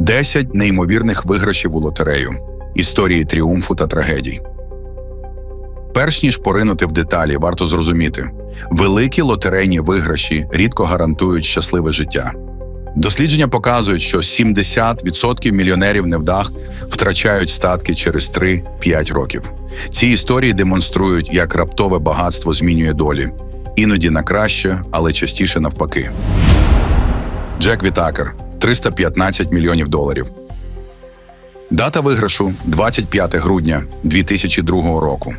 10 неймовірних виграшів у лотерею, історії тріумфу та трагедій. Перш ніж поринути в деталі, варто зрозуміти, великі лотерейні виграші рідко гарантують щасливе життя. Дослідження показують, що 70% мільйонерів невдах втрачають статки через 3-5 років. Ці історії демонструють, як раптове багатство змінює долі, іноді на краще, але частіше навпаки. Джек Вітакер 315 мільйонів доларів. Дата виграшу 25 грудня 2002 року.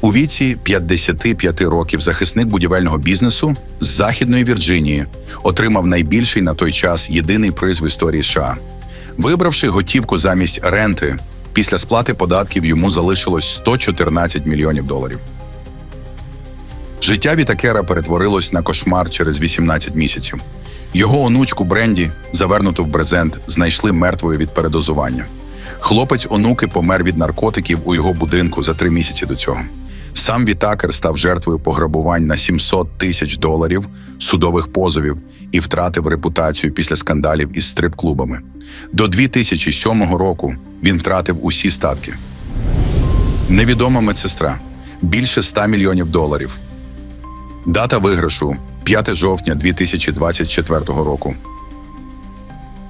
У віці 55 років захисник будівельного бізнесу з Західної Вірджинії отримав найбільший на той час єдиний приз в історії США. Вибравши готівку замість ренти, після сплати податків йому залишилось 114 мільйонів доларів. Життя Вітакера перетворилось на кошмар через 18 місяців. Його онучку Бренді, завернуту в брезент, знайшли мертвою від передозування. Хлопець онуки помер від наркотиків у його будинку за три місяці до цього. Сам Вітакер став жертвою пограбувань на 700 тисяч доларів, судових позовів і втратив репутацію після скандалів із стрип-клубами. До 2007 року він втратив усі статки. Невідома медсестра більше 100 мільйонів доларів. Дата виграшу 5 жовтня 2024 року.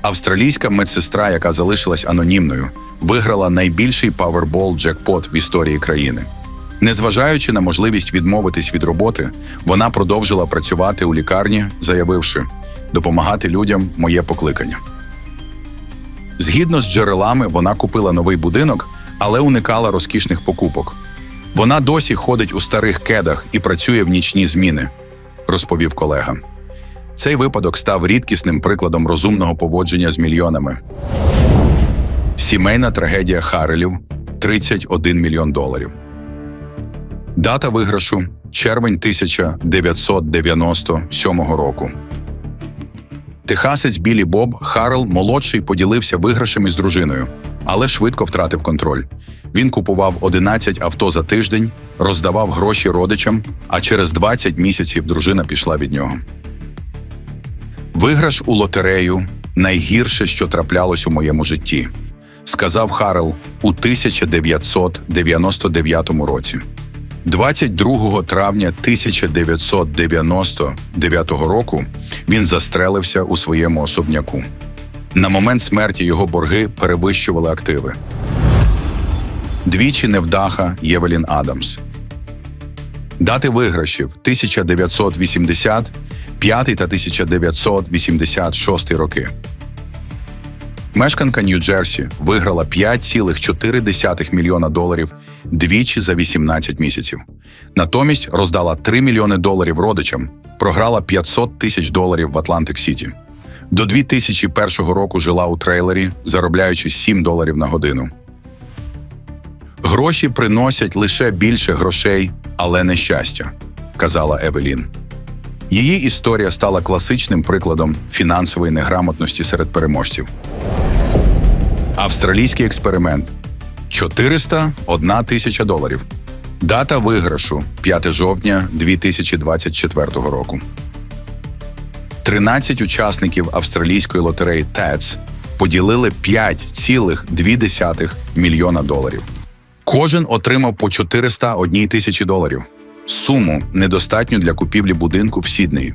Австралійська медсестра, яка залишилась анонімною, виграла найбільший павербол джекпот в історії країни. Незважаючи на можливість відмовитись від роботи, вона продовжила працювати у лікарні, заявивши допомагати людям моє покликання. Згідно з джерелами, вона купила новий будинок, але уникала розкішних покупок. Вона досі ходить у старих кедах і працює в нічні зміни, розповів колега. Цей випадок став рідкісним прикладом розумного поводження з мільйонами. Сімейна трагедія Харелів 31 мільйон доларів. Дата виграшу червень 1997 року. Техасець Білі Боб Харл молодший поділився виграшем із дружиною, але швидко втратив контроль. Він купував 11 авто за тиждень, роздавав гроші родичам, а через 20 місяців дружина пішла від нього. Виграш у лотерею найгірше, що траплялось у моєму житті, сказав Харл у 1999 році. 22 травня 1999 року він застрелився у своєму особняку. На момент смерті його борги перевищували активи. Двічі невдаха Євелін Адамс. Дати виграшів 1980, 5 та 1986 роки. Мешканка Нью-Джерсі виграла 5,4 мільйона доларів двічі за 18 місяців. Натомість роздала 3 мільйони доларів родичам, програла 500 тисяч доларів в Атлантик Сіті. До 2001 року жила у трейлері, заробляючи 7 доларів на годину. Гроші приносять лише більше грошей, але не щастя, казала Евелін. Її історія стала класичним прикладом фінансової неграмотності серед переможців. Австралійський експеримент 401 тисяча доларів. Дата виграшу 5 жовтня 2024 року. 13 учасників австралійської лотереї ТЕЦ поділили 5,2 мільйона доларів. Кожен отримав по 401 тисячі доларів. Суму недостатню для купівлі будинку в Сіднеї.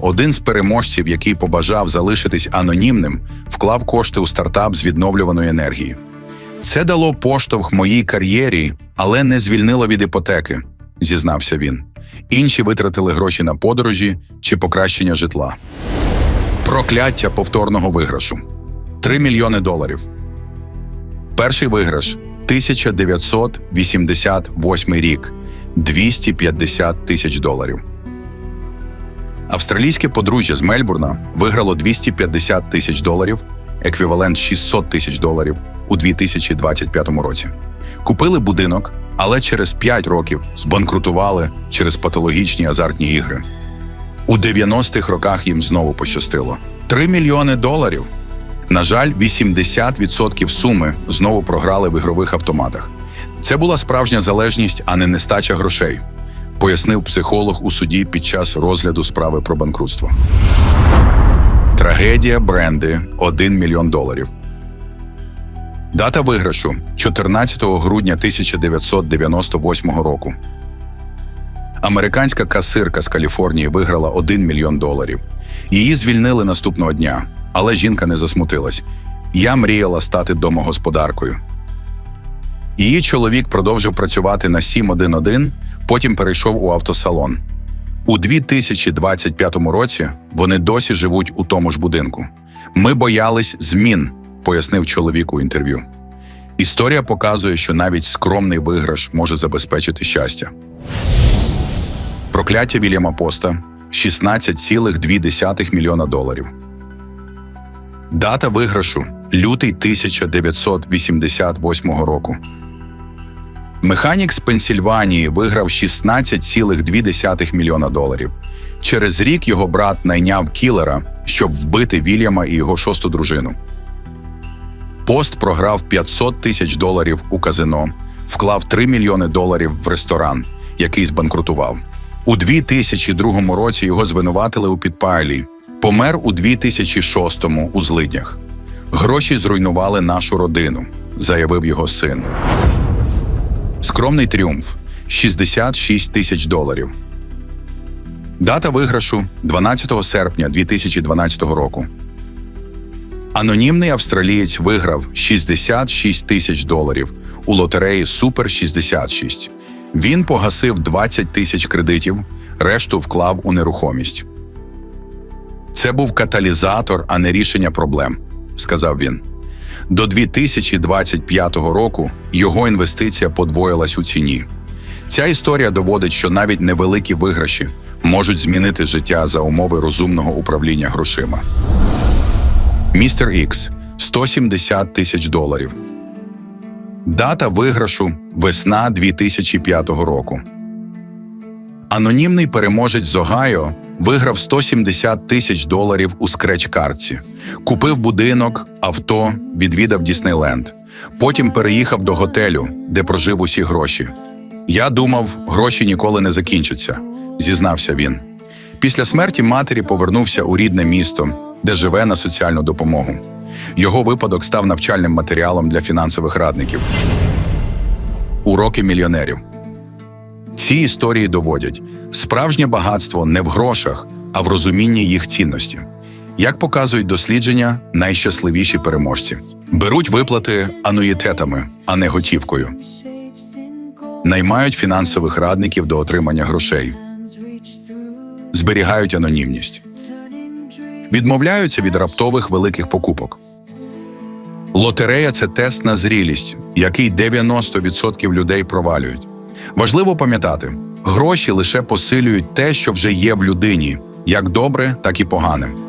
Один з переможців, який побажав залишитись анонімним, вклав кошти у стартап з відновлюваної енергії. Це дало поштовх моїй кар'єрі, але не звільнило від іпотеки, зізнався він. Інші витратили гроші на подорожі чи покращення житла. Прокляття повторного виграшу 3 мільйони доларів. Перший виграш 1988 рік 250 тисяч доларів. Австралійське подружжя з Мельбурна виграло 250 тисяч доларів, еквівалент 600 тисяч доларів у 2025 році. Купили будинок, але через 5 років збанкрутували через патологічні азартні ігри. У 90-х роках їм знову пощастило 3 мільйони доларів. На жаль, 80% суми знову програли в ігрових автоматах. Це була справжня залежність, а не нестача грошей, пояснив психолог у суді під час розгляду справи про банкрутство. Трагедія бренди 1 мільйон доларів. Дата виграшу 14 грудня 1998 року. Американська касирка з Каліфорнії виграла 1 мільйон доларів. Її звільнили наступного дня, але жінка не засмутилась. Я мріяла стати домогосподаркою. Її чоловік продовжив працювати на 711, потім перейшов у автосалон. У 2025 році вони досі живуть у тому ж будинку. Ми боялись змін, пояснив чоловік у інтерв'ю. Історія показує, що навіть скромний виграш може забезпечити щастя. Прокляття Вільяма Поста 16,2 мільйона доларів. Дата виграшу лютий 1988 року. Механік з Пенсільванії виграв 16,2 мільйона доларів. Через рік його брат найняв кілера, щоб вбити Вільяма і його шосту дружину. Пост програв 500 тисяч доларів у казино, вклав 3 мільйони доларів в ресторан, який збанкрутував. У 2002 році його звинуватили у підпалі. Помер у 2006-му у злиднях. Гроші зруйнували нашу родину, заявив його син. Скромний тріумф 66 тисяч доларів. Дата виграшу 12 серпня 2012 року. Анонімний австралієць виграв 66 тисяч доларів у лотереї Супер 66. Він погасив 20 тисяч кредитів, решту вклав у нерухомість. Це був каталізатор, а не рішення проблем, сказав він. До 2025 року його інвестиція подвоїлась у ціні. Ця історія доводить, що навіть невеликі виграші можуть змінити життя за умови розумного управління грошима. Містер Ікс 170 тисяч доларів. Дата виграшу весна 2005 року. Анонімний переможець з Огайо виграв 170 тисяч доларів у скреч-картці, купив будинок, авто, відвідав Діснейленд. Потім переїхав до готелю, де прожив усі гроші. Я думав, гроші ніколи не закінчаться, зізнався він. Після смерті матері повернувся у рідне місто, де живе на соціальну допомогу. Його випадок став навчальним матеріалом для фінансових радників. Уроки мільйонерів. Ці історії доводять, справжнє багатство не в грошах, а в розумінні їх цінності. Як показують дослідження, найщасливіші переможці беруть виплати ануїтетами, а не готівкою, наймають фінансових радників до отримання грошей, зберігають анонімність, відмовляються від раптових великих покупок. Лотерея це тест на зрілість, який 90% людей провалюють. Важливо пам'ятати, гроші лише посилюють те, що вже є в людині, як добре, так і погане.